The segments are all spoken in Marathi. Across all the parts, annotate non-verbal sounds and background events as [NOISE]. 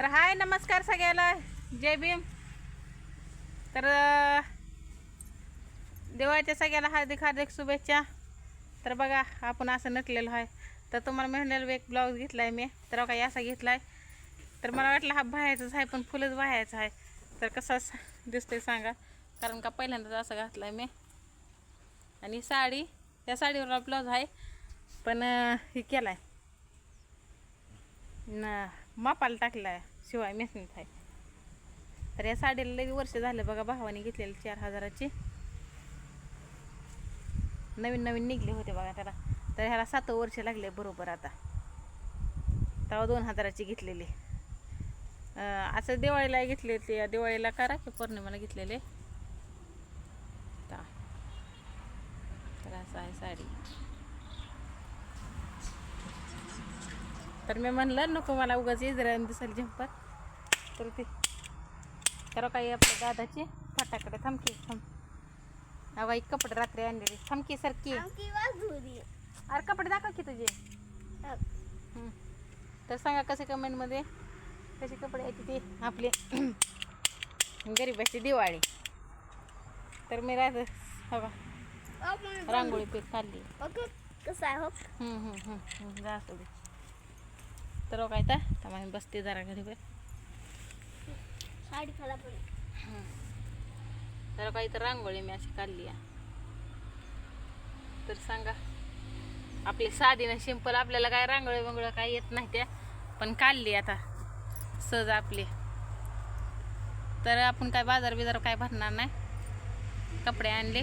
तर हाय नमस्कार सगळ्याला. जय भीम. तर देवाच्या दिवाळीच्या सगळ्याला हार्दिक हार्दिक शुभेच्छा. तर बघा आपण असं नटलेलो आहे. तर तुम्हाला मेहनल एक ब्लाऊज घेतला आहे मी. तर बघा असा घेतला आहे तर मला वाटलं हा बाहेरचाच आहे पण फुलच बाहेरचा आहे. तर कसा दिसतंय सांगा. कारण का पहिल्यांदाच असं घातला आहे मी. आणि साडी त्या साडीवर ब्लाऊज आहे. पण हे केला आहे न मापाला टाकला आहे शिवाय मेसनीत आहे. तर या साडीला लगे वर्ष झालं बघा भावाने घेतलेली चार हजाराची. नवीन नवीन निघले होते बघा त्याला. तर ह्याला सात वर्ष लागले बरोबर आता. तेव्हा दोन हजाराची घेतलेली. असं दिवाळीला घेतले ते दिवाळीला करा की पौर्णिमेला घेतलेले. तर असं आहे साडी. तर मी म्हणलं नको मला उगाच इजरायला दिसेल झंपर तर ते तर काही आपल्या दादाची. फाटाकडे थांबकी थांब. अवा एक कपडे रात्री आणलेली. थांबकी सारखी अरे कपडे दाखव की तुझे. तर सांगा कसे कमेंटमध्ये कसे कपडे आहेत ते? आपले. [CLEARS THROAT] गरिबाची दिवाळी. तर मी राहत. हवा रांगोळी पीठ काढली कसं आहे हो? हम्म, हम्म, हम्म, हम्म, जा असू दे. तर काय तर मी बसते जरा घडीवर साडी खाला पण. तर काही तर रांगोळी मी अशी काढली तर सांगा आपली साधी ना सिंपल आपल्याला काय रांगोळी वंगोळी काय येत नाही त्या पण काढली आता. सहज आपली. तर आपण काय बाजार बिजार काय भरणार नाही. कपडे आणले.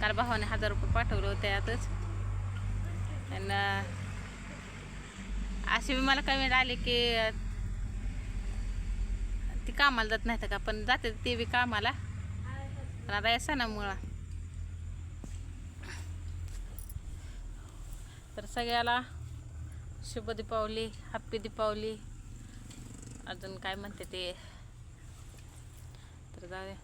काल भावाने हजार रुपये पाठवले होते यातच आणि असे बी मला कमेंट आले की ती कामाला जात नाही का? पण जाते ते बी कामाला. पण आता या सणामुळं. तर सगळ्याला शुभ दीपावली हॅप्पी दीपावली. अजून काय म्हणते ते? तर जाऊ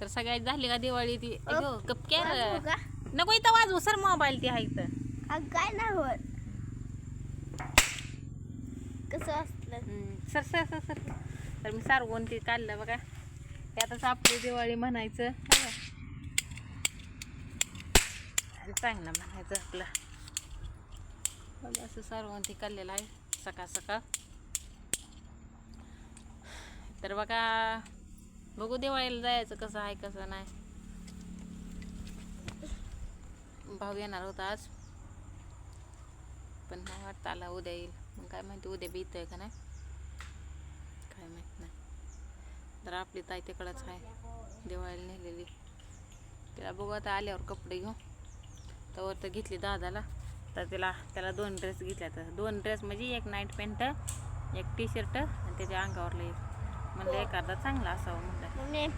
तर सगळ्यात झाली का दिवाळी ती? अ, अगं, गप क्या रे? वाजवू का? नको इथं वाजवू सर मोबाईल ती आहे इथं. काय नाही होत. कसं असलं? Sir sir sir sir. तर मी सारवून ती काढलं बघा. त्यातच आपली दिवाळी म्हणायचं. आणि चांगलं म्हणायचं आपलं. बघा असं सारवून ती काढलेलं आहे. सकाळ सकाळ. तर बघा बघू दिवाळीला जायचं कसं आहे कसं नाही. भाऊ येणार होता आज. पण मला वाटतं आला उद्या येईल. मग काय माहिती उद्या बी येतोय का नाही? काय माहीत नाही. तर आपली ताई तिकडंच आहे दिवाळीला नेलेली. तिला बघू आता आल्यावर कपडे घेऊ. तर तर घेतली दादाला. तर तिला त्याला दोन ड्रेस घेतल्या तर. दोन ड्रेस म्हणजे एक नाईट पॅन्ट एक टी शर्ट आणि त्याच्या अंगावरला एक. म्हणलं एखादा चांगला असावं म्हणलं.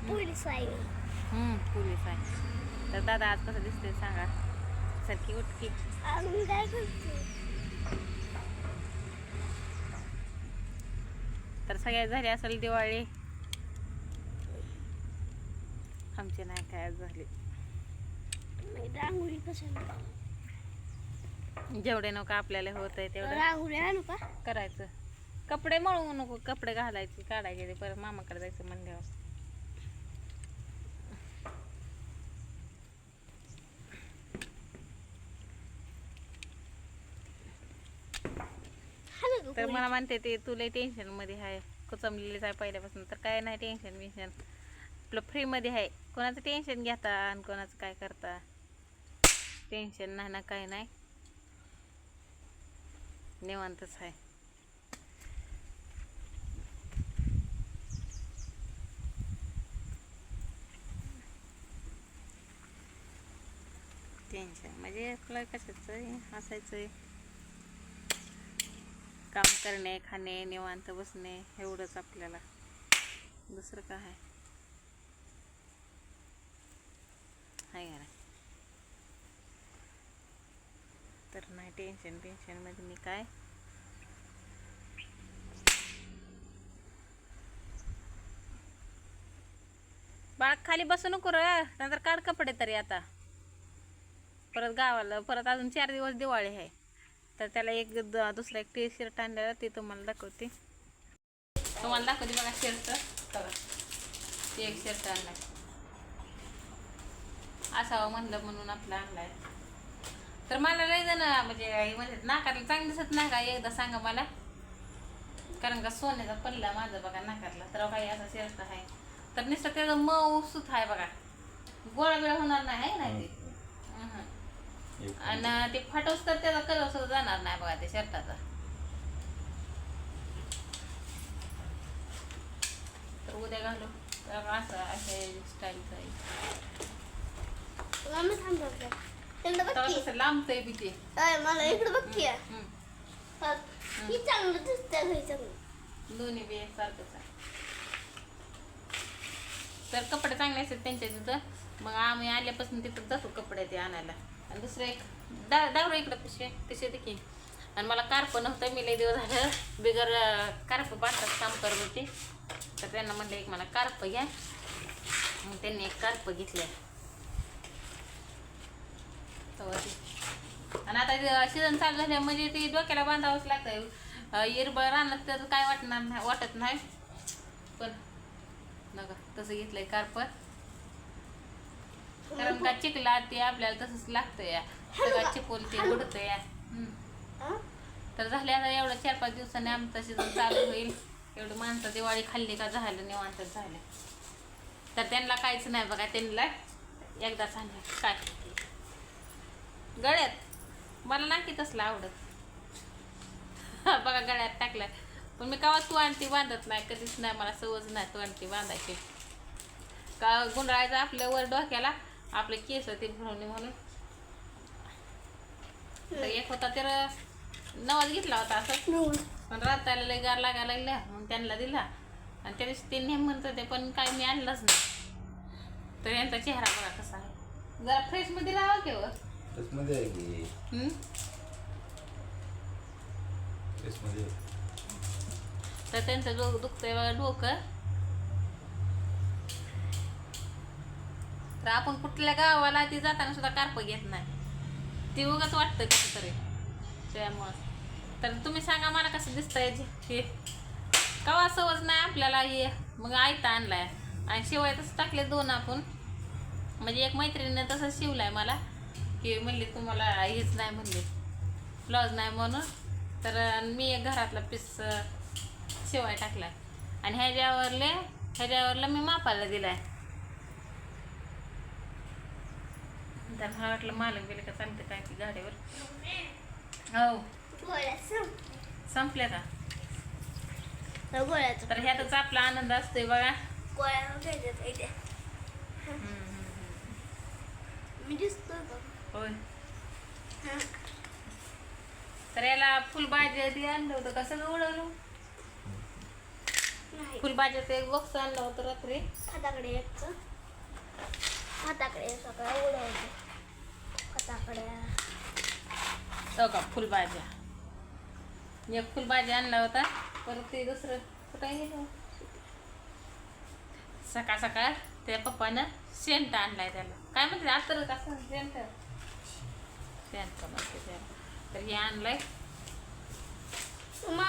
पोलीस आहे. पोलीस आहे. तर दादा आज कसं दिसतंय सांगा? सारखी उठकी. सगळ्यात झाली असेल दिवाळी. आमची नाही काय झाली. रांगोळी कशाला? जेवढे नको आपल्याला होत आहे तेवढं रांगोळी आणू का? करायचं. कपडे मळू नको कपडे घालायचे काढायचे ते परत मामाकडे जायचं का तर? मला म्हणते ते तुला टेन्शनमध्ये आहे कुचमलेलीच आहे पहिल्यापासून तर काय नाही टेन्शन बिन्शन. आपलं फ्रीमध्ये आहे. कोणाचं टेन्शन घेता आणि कोणाचं काय करता? टेन्शन नाही ना काय नाही. निवांतच आहे. टेन्शन म्हणजे आपलं कशाचं आहे हसायचं आहे काम करणे खाणे निवांत बसणे एवढंच आपल्याला. दुसरं काय आहे? हाय का नाही तर नाही टेन्शन टेन्शनमध्ये मी काय? बाळ खाली बसू नको र. नंतर काढ कपडे तरी आता. परत गावाला परत अजून चार दिवस दिवाळी आहे. तर त्याला एक द- दुसरा एक टी शर्ट आणलेला ते तुम्हाला दाखवते. तुम्हाला दाखवते बघा शर्ट. बघा. ते एक शर्ट आणलाय. असावं म्हणलं म्हणून आपला आणलाय. तर मला लय जण म्हणजे म्हणतात नाकारला. चांगलं दिसत नाही का? एकदा सांगा मला. कारण का सोन्याचा पल्ला माझा बघा नाकारला. तर काही असा शर्ट आहे. तर नुसतं त्याचं मऊ सुत आहे बघा. गोळा बिळा होणार नाही आहे ना ते. आणि ते फाटवस तर त्याचा कलर सुद्धा जाणार नाही बघा त्या शर्टाचा. तर उद्या घालू. असं अशा स्टाईलचं आहे बी ते. मला इकडं बघ की हम्म. बघ. चांगलं दोन्ही बी एकसारखंच आहे. तर कपडे चांगले असतात त्यांच्या तिथं. मग आम्ही आल्यापासून तिथं जातो कपडे ते आणायला. आणि दुसरं एक दा दारू इकडं पिशवे पिशवे देखील आणि मला कारप नव्हतं मी लई दिवस झालं बिगर कारप बांधतात काम करत होते. तर त्यांना म्हणलं एक मला कारप घ्या. मग त्यांनी एक कार्प घेतलं. तेव्हा आणि आता सीझन चालू झाल्या म्हणजे ते डोक्याला बांधावंच लागतं इरबळ राहणार तर काय वाटणार नाही वाटत नाही. पण नका तसं घेतलंय कारपत कारण का चिकला ते आपल्याला तसंच लागतं या सगळं चिपवून ते उडतं या? तर झाले आता एवढं चार पाच दिवसांनी आमचं सीझन चालू होईल. एवढं माणसं दिवाळी खाल्ली का झालं निवांतच झालं. तर त्यांना काहीच नाही बघा त्यांना एकदा सांगा काय गळ्यात. मला नाही की तसलं आवडत. [LAUGHS] बघा गळ्यात टाकलाय पण मी कवा तू आणती बांधत नाही कधीच नाही. मला सवज नाही तू आणती बांधायची. का गुंडाळायचं आपल्या वर डोक्याला? आपले केस होते भरवणे म्हणून. तर एक होता तर नवाज घेतला होता असं. पण राताला लय गार लागायला लागल्या मग त्यांना दिला. आणि त्या दिवशी ते नेम म्हणत होते पण काय मी आणलंच नाही. तर यांचा चेहरा बघा कसा आहे. जरा फ्रेशमध्ये राहा केवळ तर त्यांचं डोकं दुखतंय बघा डोकं. तर आपण कुठल्या गावाला ती जाताना सुद्धा कारप घेत नाही. ती उगाच वाटतं कसं तरी त्यामुळं. तर तुम्ही सांगा मला कसं दिसतंय जे- हे. कवा सवज नाही आपल्याला हे मग आयता आणलाय. आणि शिवाय तसं टाकले दोन आपण. म्हणजे एक मैत्रिणीने तसं शिवलाय मला. की म्हणली तुम्हाला हेच नाही म्हणले. ब्लाऊज नाही म्हणून. तर मी एक घरातला पीस शिवाय टाकलाय. आणि ह्याच्यावरले ह्याच्यावरला मी मापाला आहे तर मला वाटलं मालक गेले का चालते काय की गाडीवर. हो. गोळ्याचं संपले का? तर गोळ्याचं तर ह्यातच आपला आनंद असतोय बघा. होय. हं. तर याला फुलभाज्या ते आणलं होतं कसं उडवलं. फुलभाज्याचं एक बॉक्स आणलं होतं रात्री. हाताकडे हाताकडे उडवतो हाताकडे हो का? फुलभाज्या. एक फुलभाजी आणला होता. परत ते दुसरं कुठं गेलं सकाळ सकाळ त्या पप्पानं सेंट आणलाय त्याला. काय म्हणते? आता कसं सेंट. सेंट म्हणते त्याला. तर हे आणलंय.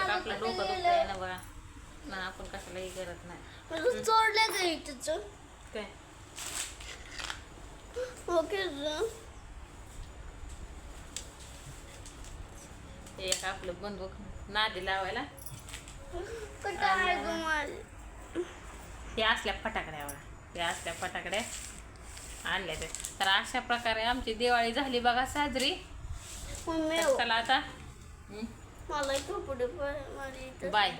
आपलं डोकं दुखतंय? ना बघा. ना आपण कशालाही करत नाही. चोरलं काय? ओके एक आपलं बंदूक नादी लावायला. कुठं आहे गं माझं हे असल्या फटाकड्यावर हे असल्या फटाकड्या आणल्या ते. तर अशा प्रकारे आमची दिवाळी झाली बघा साजरी. मम्मी तर चला आता. मला कपडे पण मला इथं बाय.